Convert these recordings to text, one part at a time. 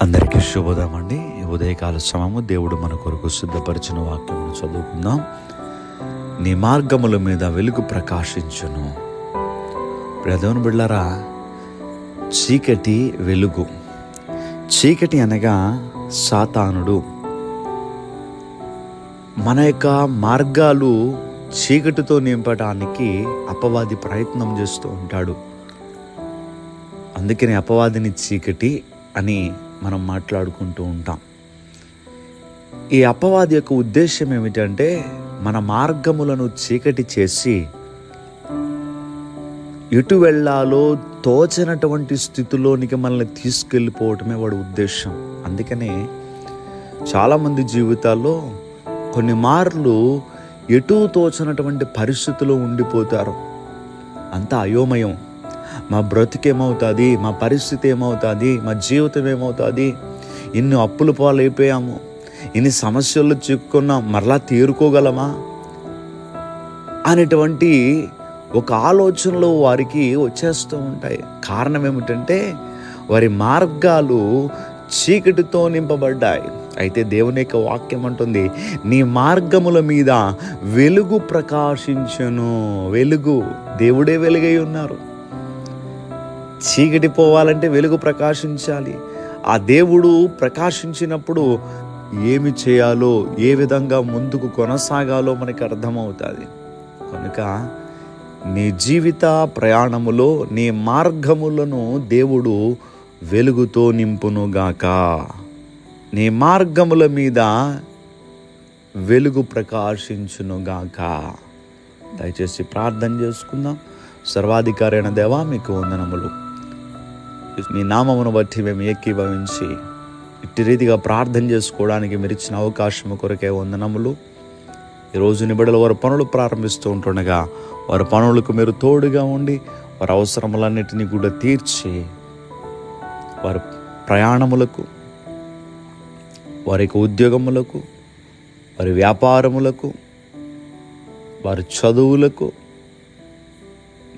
అందరికీ శుభోదయం అండి ఉదయకాల సమము దేవుడు మన కొరకు సిద్ధపరిచిన వాక్యం చదువుకుందాం. నీ మార్గముల మీద వెలుగు ప్రకాశించును. ప్రధాన బిళ్ళరా చీకటి వెలుగు. చీకటి అనగా సాతానుడు. మన యొక్క మార్గాలు చీకటితో నింపడానికి అపవాది ప్రయత్నం చేస్తూ ఉంటాడు. అందుకని అపవాదిని చీకటి అని మనం మాట్లాడుకుంటూ ఉంటాం. ఈ అపవాది యొక్క ఉద్దేశం ఏమిటంటే మన మార్గములను చీకటి చేసి ఎటు వెళ్ళాలో తోచనటువంటి స్థితిలోనికి మనల్ని తీసుకెళ్ళిపోవటమే వాడి ఉద్దేశం అందుకనే చాలామంది జీవితాల్లో కొన్ని మార్లు ఎటు తోచనటువంటి పరిస్థితిలో ఉండిపోతారు. అంతా అయోమయం. మా బ్రతికేమవుతుంది? మా పరిస్థితి ఏమవుతుంది? మా జీవితం ఏమవుతుంది? ఇన్ని అప్పులు పాలైపోయాము. ఇన్ని సమస్యలు చిక్కున్నాం మరలా తీరుకోగలమా? అనేటువంటి ఒక ఆలోచనలు వారికి వచ్చేస్తూ ఉంటాయి. కారణం ఏమిటంటే వారి మార్గాలు చీకటితో నింపబడ్డాయి. అయితే దేవుని యొక్క వాక్యం అంటుంది నీ మార్గముల మీద వెలుగు ప్రకాశించను. వెలుగు దేవుడే వెలుగై ఉన్నారు. చీకటి పోవాలంటే వెలుగు ప్రకాశించాలి. ఆ దేవుడు ప్రకాశించినప్పుడు ఏమి చేయాలో ఏ విధంగా ముందుకు కొనసాగాలో మనకి అర్థమవుతుంది. కనుక నీ జీవిత ప్రయాణములో నీ మార్గములను దేవుడు వెలుగుతో నింపునుగాక. నీ మార్గముల మీద వెలుగు ప్రకాశించునుగాక. దయచేసి ప్రార్థన చేసుకుందాం. సర్వాధికారైన దేవా మీకు వందనములు. మీ నామమును బట్టి మేము ఏకీభవించి ఇట్టి రీతిగా ప్రార్థన చేసుకోవడానికి మీరు ఇచ్చిన అవకాశం కొరకే వందనములు. ఈరోజు నిబడలు వారి పనులు ప్రారంభిస్తూ ఉంటుండగా వారి పనులకు మీరు తోడుగా ఉండి వారి అవసరములన్నిటినీ కూడా తీర్చి వారి ప్రయాణములకు వారి యొక్క ఉద్యోగములకు వారి వ్యాపారములకు వారి చదువులకు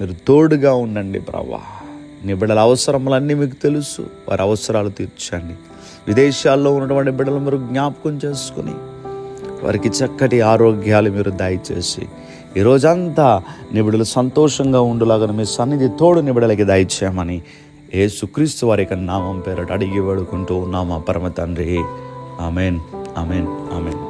మీరు తోడుగా ఉండండి ప్రభా. బిడ్డల అవసరములన్నీ మీకు తెలుసు. వారి అవసరాలు తీర్చండి. విదేశాల్లో ఉన్నటువంటి బిడ్డలు మీరు జ్ఞాపకం చేసుకుని వారికి చక్కటి ఆరోగ్యాలు మీరు దయచేసి ఈ రోజంతా నిబిడలు సంతోషంగా ఉండులాగా మీ సన్నిధి తోడు నిబిడలకి దయచేయమని ఏ సుక్రీస్తు వారి యొక్క నామం పేరట అడిగి వేడుకుంటూ ఉన్నామా పరమ తండ్రి. ఆమెన్. ఆమెన్. ఆమెన్.